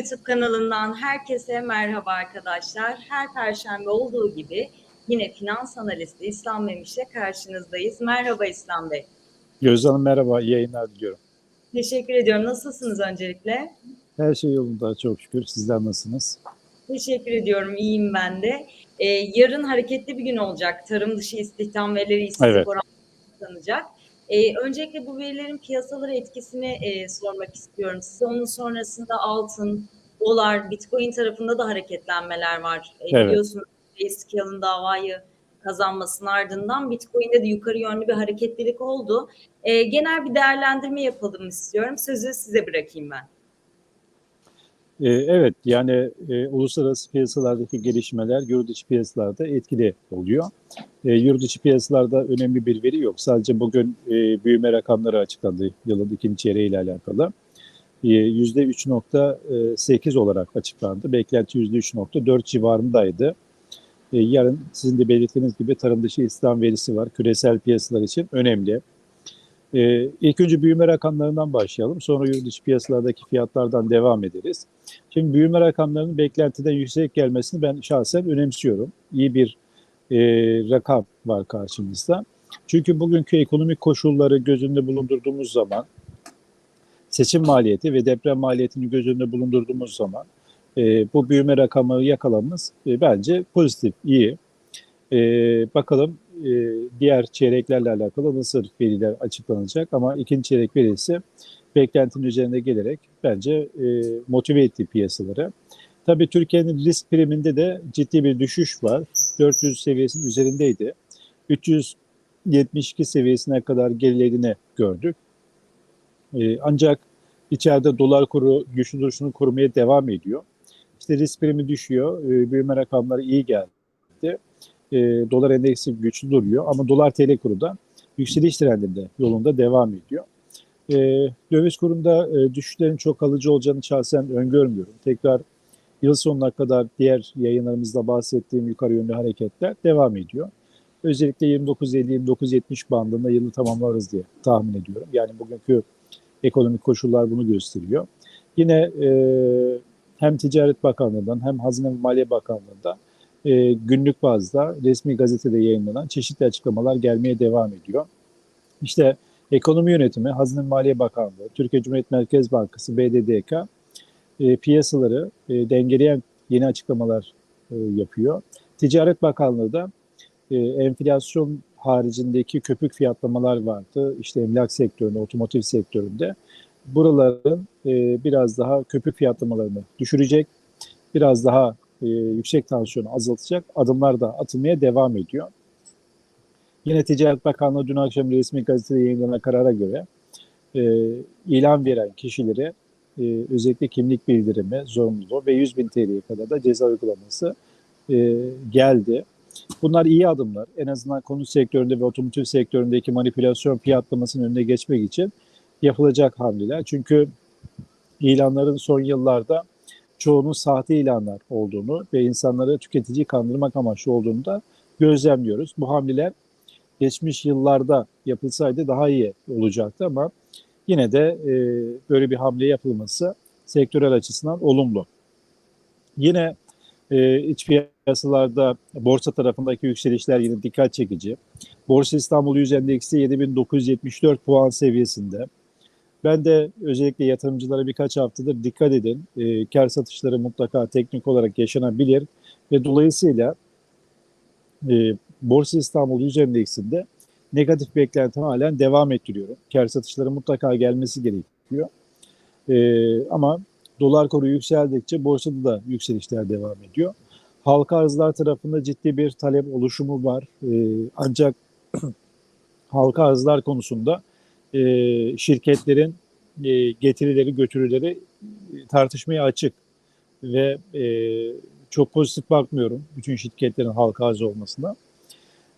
YouTube kanalından herkese merhaba arkadaşlar. Her perşembe olduğu gibi yine finans analisti İslam Memiş'le karşınızdayız. Merhaba İslam Bey. Gözde Hanım merhaba, iyi yayınlar diliyorum. Teşekkür ediyorum. Nasılsınız öncelikle? Her şey yolunda çok şükür. Sizler nasılsınız? Teşekkür ediyorum. İyiyim ben de. Ee, yarın hareketli bir gün olacak. Tarım dışı istihdam verileri işsizlik Evet. oranı açıklanacak. Ee, öncelikle bu verilerin piyasalara etkisini e, sormak istiyorum. Size onun sonrasında altın, dolar, bitcoin tarafında da hareketlenmeler var. E, Evet. Biliyorsunuz Eskial'ın davayı kazanmasının ardından Bitcoin'de de yukarı yönlü bir hareketlilik oldu. E, genel bir değerlendirme yapalım istiyorum. Sözü size bırakayım ben. Ee, evet, yani e, uluslararası piyasalardaki gelişmeler yurt içi piyasalarda etkili oluyor. E, yurt içi piyasalarda önemli bir veri yok. Sadece bugün e, büyüme rakamları açıklandı yılın ikinci çeyreği ile alakalı. E, %3.8 olarak açıklandı. Beklenti %3.4 civarındaydı. E, yarın sizin de belirttiğiniz gibi tarım dışı istihdam verisi var. Küresel piyasalar için önemli. Ee, ilk önce büyüme rakamlarından başlayalım. Sonra yurt dışı piyasalardaki fiyatlardan devam ederiz. Şimdi büyüme rakamlarının beklentiden yüksek gelmesini ben şahsen önemsiyorum. İyi bir e, rakam var karşımızda. Çünkü bugünkü ekonomik koşulları göz önünde bulundurduğumuz zaman seçim maliyeti ve deprem maliyetini göz önünde bulundurduğumuz zaman e, bu büyüme rakamı yakalamamız e, bence pozitif, iyi. E, bakalım e, diğer çeyreklerle alakalı nasıl veriler açıklanacak ama ikinci çeyrek verisi beklentinin üzerinde gelerek bence e, motive etti piyasaları. Tabii Türkiye'nin risk priminde de ciddi bir düşüş var. 400 seviyesinin üzerindeydi. 372 seviyesine kadar gerilediğini gördük. E, ancak içeride dolar kuru güçlü duruşunu korumaya devam ediyor. İşte risk primi düşüyor. E, büyüme rakamları iyi geldi e, dolar endeksi güçlü duruyor ama dolar TL kuru da yükseliş trendinde yolunda devam ediyor. E, döviz kurunda e, düşüşlerin çok kalıcı olacağını şahsen öngörmüyorum. Tekrar yıl sonuna kadar diğer yayınlarımızda bahsettiğim yukarı yönlü hareketler devam ediyor. Özellikle 29.50-29.70 bandında yılı tamamlarız diye tahmin ediyorum. Yani bugünkü ekonomik koşullar bunu gösteriyor. Yine e, hem Ticaret Bakanlığı'ndan hem Hazine ve Maliye Bakanlığı'ndan e, günlük bazda resmi gazetede yayınlanan çeşitli açıklamalar gelmeye devam ediyor. İşte ekonomi yönetimi, Hazine Maliye Bakanlığı, Türkiye Cumhuriyet Merkez Bankası, BDDK e, piyasaları e, dengeleyen yeni açıklamalar e, yapıyor. Ticaret Bakanlığı da e, enflasyon haricindeki köpük fiyatlamalar vardı. İşte emlak sektöründe, otomotiv sektöründe. Buraların e, biraz daha köpük fiyatlamalarını düşürecek, biraz daha e, yüksek tansiyonu azaltacak adımlar da atılmaya devam ediyor. Yine Ticaret Bakanlığı dün akşam resmi gazetede yayınlanan karara göre e, ilan veren kişilere e, özellikle kimlik bildirimi zorunluluğu ve 100 bin TL'ye kadar da ceza uygulaması e, geldi. Bunlar iyi adımlar. En azından konut sektöründe ve otomotiv sektöründeki manipülasyon fiyatlamasının önüne geçmek için yapılacak hamleler. Çünkü ilanların son yıllarda çoğunun sahte ilanlar olduğunu ve insanları tüketiciyi kandırmak amaçlı olduğunu da gözlemliyoruz. Bu hamleler geçmiş yıllarda yapılsaydı daha iyi olacaktı ama yine de e, böyle bir hamle yapılması sektörel açısından olumlu. Yine e, iç piyasalarda borsa tarafındaki yükselişler yine dikkat çekici. Borsa İstanbul Yüz Endeksi 7974 puan seviyesinde. Ben de özellikle yatırımcılara birkaç haftadır dikkat edin. E, kar satışları mutlaka teknik olarak yaşanabilir ve dolayısıyla e, Borsa İstanbul Yüz Endeksinde negatif beklenti halen devam ettiriyorum. Kar satışları mutlaka gelmesi gerekiyor. E, ama dolar kuru yükseldikçe borsada da yükselişler devam ediyor. Halka arzlar tarafında ciddi bir talep oluşumu var. E, ancak halka arzlar konusunda e, şirketlerin e, getirileri götürüleri e, tartışmaya açık ve e, çok pozitif bakmıyorum bütün şirketlerin halka arz olmasına.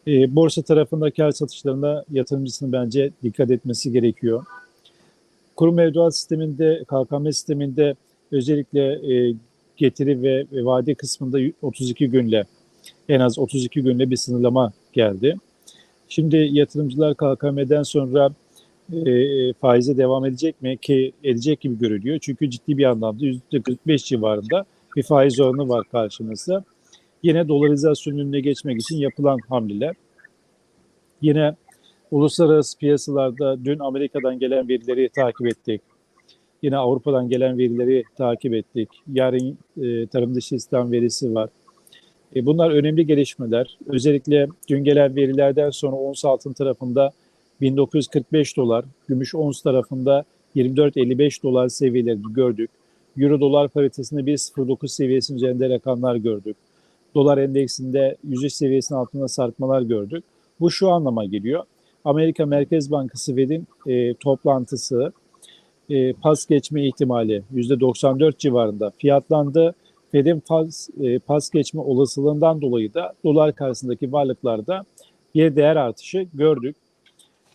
E, borsa tarafında kar satışlarında yatırımcısının bence dikkat etmesi gerekiyor. Kurum mevduat sisteminde, KKM sisteminde özellikle e, getiri ve vade kısmında 32 günle en az 32 günle bir sınırlama geldi. Şimdi yatırımcılar KKM'den sonra e, faize devam edecek mi ki edecek gibi görülüyor. Çünkü ciddi bir anlamda %45 civarında bir faiz oranı var karşımızda. Yine dolarizasyonun önüne geçmek için yapılan hamleler. Yine uluslararası piyasalarda dün Amerika'dan gelen verileri takip ettik. Yine Avrupa'dan gelen verileri takip ettik. Yarın e, tarım dışı istihdam verisi var. E, bunlar önemli gelişmeler. Özellikle dün gelen verilerden sonra ons altın tarafında 1945 dolar, gümüş ons tarafında 24.55 dolar seviyelerini gördük. Euro dolar paritesinde 1.09 seviyesinin üzerinde rakamlar gördük. Dolar endeksinde 103 seviyesinin altında sarkmalar gördük. Bu şu anlama geliyor. Amerika Merkez Bankası Fed'in e, toplantısı e, pas geçme ihtimali %94 civarında fiyatlandı. Fed'in pas, e, pas geçme olasılığından dolayı da dolar karşısındaki varlıklarda bir değer artışı gördük.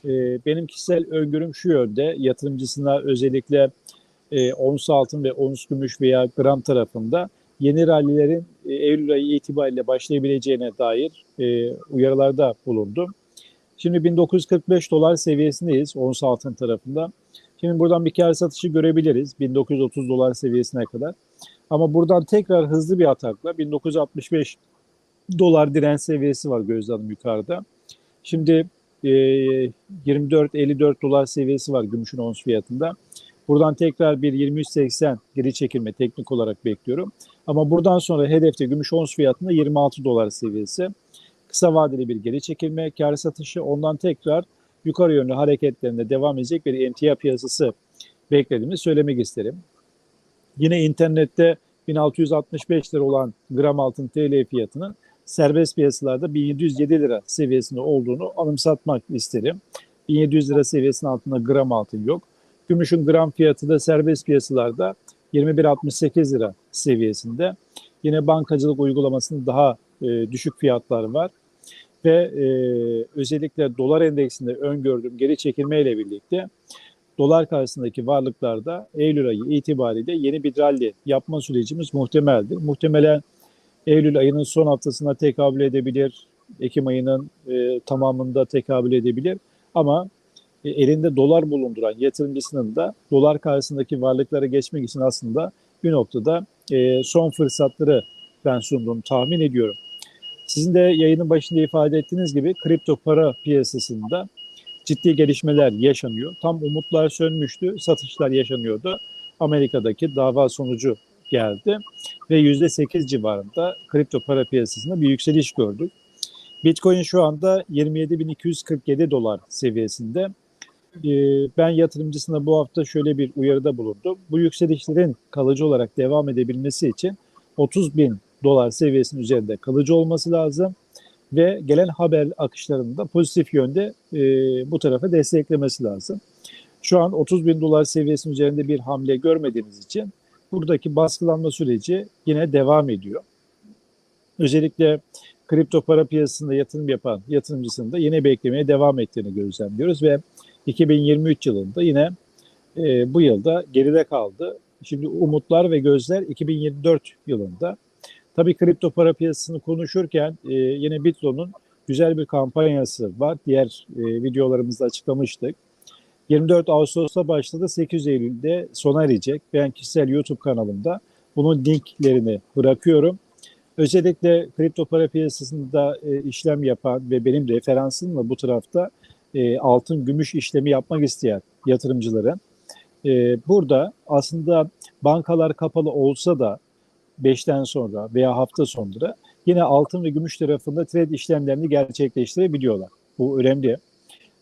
E, benim kişisel öngörüm şu yönde yatırımcısına özellikle e, ons altın ve ons gümüş veya gram tarafında yeni rallilerin e, Eylül ayı itibariyle başlayabileceğine dair e, uyarılarda bulundum. Şimdi 1945 dolar seviyesindeyiz ons altın tarafında. Şimdi buradan bir kar satışı görebiliriz 1930 dolar seviyesine kadar. Ama buradan tekrar hızlı bir atakla 1965 dolar direnç seviyesi var Gözde Hanım yukarıda. Şimdi e, 24-54 dolar seviyesi var gümüşün ons fiyatında. Buradan tekrar bir 23.80 geri çekilme teknik olarak bekliyorum. Ama buradan sonra hedefte gümüş ons fiyatında 26 dolar seviyesi. Kısa vadeli bir geri çekilme, kar satışı ondan tekrar yukarı yönlü hareketlerinde devam edecek bir emtia piyasası beklediğimi söylemek isterim. Yine internette 1665 lira olan gram altın TL fiyatının serbest piyasalarda 1707 lira seviyesinde olduğunu anımsatmak isterim. 1700 lira seviyesinin altında gram altın yok. Gümüşün gram fiyatı da serbest piyasalarda 21.68 lira seviyesinde. Yine bankacılık uygulamasının daha e, düşük fiyatlar var. Ve e, özellikle dolar endeksinde öngördüğüm geri çekilmeyle birlikte dolar karşısındaki varlıklarda Eylül ayı itibariyle yeni bir rally yapma sürecimiz muhtemeldir. Muhtemelen Eylül ayının son haftasına tekabül edebilir, Ekim ayının e, tamamında tekabül edebilir. Ama e, elinde dolar bulunduran yatırımcısının da dolar karşısındaki varlıklara geçmek için aslında bir noktada e, son fırsatları ben sunduğumu tahmin ediyorum. Sizin de yayının başında ifade ettiğiniz gibi kripto para piyasasında ciddi gelişmeler yaşanıyor. Tam umutlar sönmüştü, satışlar yaşanıyordu. Amerika'daki dava sonucu geldi ve %8 civarında kripto para piyasasında bir yükseliş gördük. Bitcoin şu anda 27.247 dolar seviyesinde. Ee, Ben yatırımcısına bu hafta şöyle bir uyarıda bulundum. Bu yükselişlerin kalıcı olarak devam edebilmesi için 30 bin dolar seviyesinin üzerinde kalıcı olması lazım ve gelen haber akışlarını da pozitif yönde e, bu tarafa desteklemesi lazım. Şu an 30 bin dolar seviyesinin üzerinde bir hamle görmediğimiz için buradaki baskılanma süreci yine devam ediyor. Özellikle kripto para piyasasında yatırım yapan yatırımcısının da yine beklemeye devam ettiğini gözlemliyoruz ve 2023 yılında yine e, bu yılda geride kaldı. Şimdi umutlar ve gözler 2024 yılında. Tabii kripto para piyasasını konuşurken e, yine Bitlo'nun güzel bir kampanyası var. Diğer e, videolarımızda açıklamıştık. 24 Ağustos'ta başladı, 8 Eylül'de sona erecek. Ben kişisel YouTube kanalımda bunun linklerini bırakıyorum. Özellikle kripto para piyasasında e, işlem yapan ve benim referansımla bu tarafta e, altın gümüş işlemi yapmak isteyen yatırımcıların e, burada aslında bankalar kapalı olsa da 5'ten sonra veya hafta sonra yine altın ve gümüş tarafında trade işlemlerini gerçekleştirebiliyorlar. Bu önemli.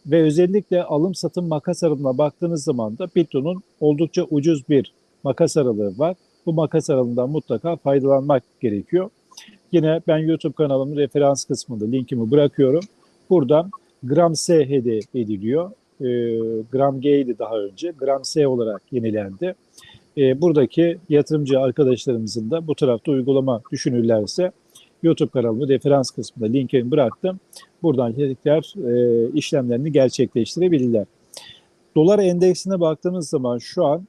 Ve özellikle alım satım makas aralığına baktığınız zaman da Bitcoin'un oldukça ucuz bir makas aralığı var. Bu makas aralığından mutlaka faydalanmak gerekiyor. Yine ben YouTube kanalımın referans kısmında linkimi bırakıyorum. Buradan gram S hediye ediliyor. E, gram G idi daha önce. Gram S olarak yenilendi. E, buradaki yatırımcı arkadaşlarımızın da bu tarafta uygulama düşünürlerse YouTube kanalımı referans kısmında linkini bıraktım. Buradan tekrar e, işlemlerini gerçekleştirebilirler. Dolar endeksine baktığımız zaman şu an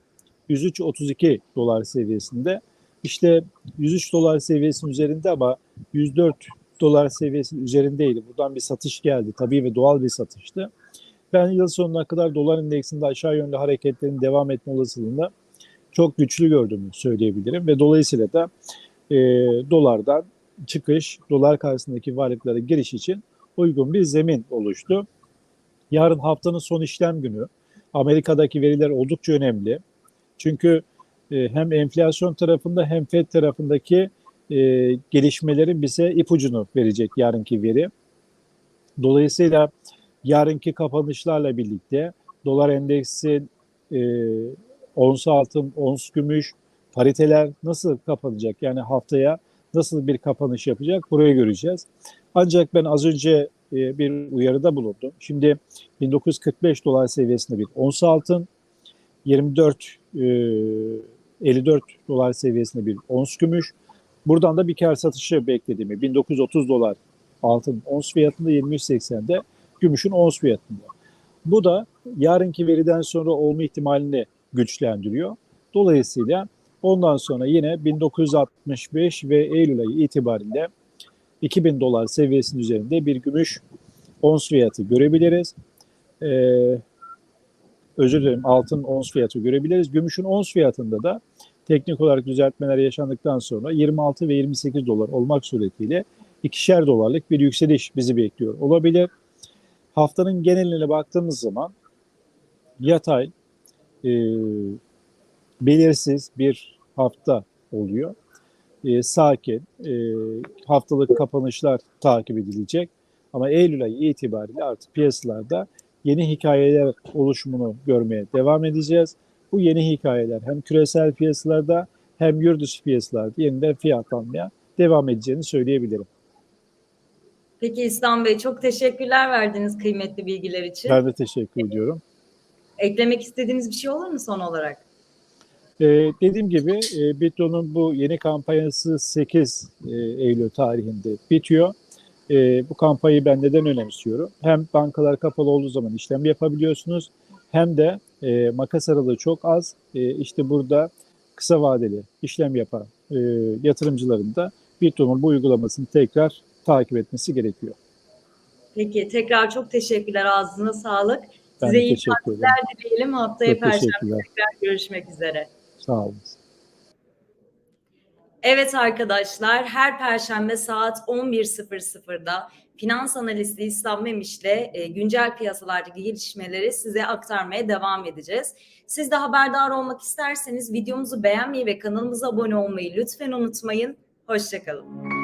103.32 dolar seviyesinde. İşte 103 dolar seviyesinin üzerinde ama 104 dolar seviyesinin üzerindeydi. Buradan bir satış geldi. Tabii ve doğal bir satıştı. Ben yıl sonuna kadar dolar endeksinde aşağı yönlü hareketlerin devam etme olasılığını çok güçlü gördüğümü söyleyebilirim ve dolayısıyla da e, dolardan çıkış, dolar karşısındaki varlıklara giriş için uygun bir zemin oluştu. Yarın haftanın son işlem günü. Amerika'daki veriler oldukça önemli. Çünkü e, hem enflasyon tarafında hem FED tarafındaki e, gelişmelerin bize ipucunu verecek yarınki veri. Dolayısıyla yarınki kapanışlarla birlikte dolar endeksi, e, ons altın, ons gümüş, pariteler nasıl kapanacak? Yani haftaya nasıl bir kapanış yapacak? Burayı göreceğiz. Ancak ben az önce e, bir uyarıda bulundum. Şimdi 1945 dolar seviyesinde bir ons altın, 24 e, 54 dolar seviyesinde bir ons gümüş. Buradan da bir kar satışı beklediğimi 1930 dolar altın ons fiyatında 23.80'de gümüşün ons fiyatında. Bu da yarınki veriden sonra olma ihtimalini güçlendiriyor. Dolayısıyla ondan sonra yine 1965 ve Eylül ayı itibariyle 2000 dolar seviyesinin üzerinde bir gümüş ons fiyatı görebiliriz. Ee, özür dilerim altın ons fiyatı görebiliriz. Gümüşün ons fiyatında da teknik olarak düzeltmeler yaşandıktan sonra 26 ve 28 dolar olmak suretiyle ikişer dolarlık bir yükseliş bizi bekliyor olabilir. Haftanın geneline baktığımız zaman yatay, e, belirsiz bir hafta oluyor. E, sakin, e, haftalık kapanışlar takip edilecek. Ama Eylül ayı itibariyle artık piyasalarda yeni hikayeler oluşumunu görmeye devam edeceğiz. Bu yeni hikayeler hem küresel piyasalarda hem yurt dışı piyasalarda yeniden fiyatlanmaya devam edeceğini söyleyebilirim. Peki İslam Bey çok teşekkürler verdiğiniz kıymetli bilgiler için. Ben de teşekkür ediyorum. Eklemek istediğiniz bir şey olur mu son olarak? Ee, dediğim gibi e, Bitlo'nun bu yeni kampanyası 8 e, Eylül tarihinde bitiyor. E, bu kampanyayı ben neden önemsiyorum? Hem bankalar kapalı olduğu zaman işlem yapabiliyorsunuz hem de e, makas aralığı çok az. E, işte burada kısa vadeli işlem yapan e, yatırımcıların da Bitlo'nun bu uygulamasını tekrar takip etmesi gerekiyor. Peki tekrar çok teşekkürler. Ağzına sağlık. Ben Size iyi tatiller dileyelim. Haftaya Perşembe tekrar görüşmek üzere. Sağ olun. Evet arkadaşlar her perşembe saat 11.00'da finans analisti İslam Memiş'le e, güncel piyasalardaki gelişmeleri size aktarmaya devam edeceğiz. Siz de haberdar olmak isterseniz videomuzu beğenmeyi ve kanalımıza abone olmayı lütfen unutmayın. Hoşçakalın.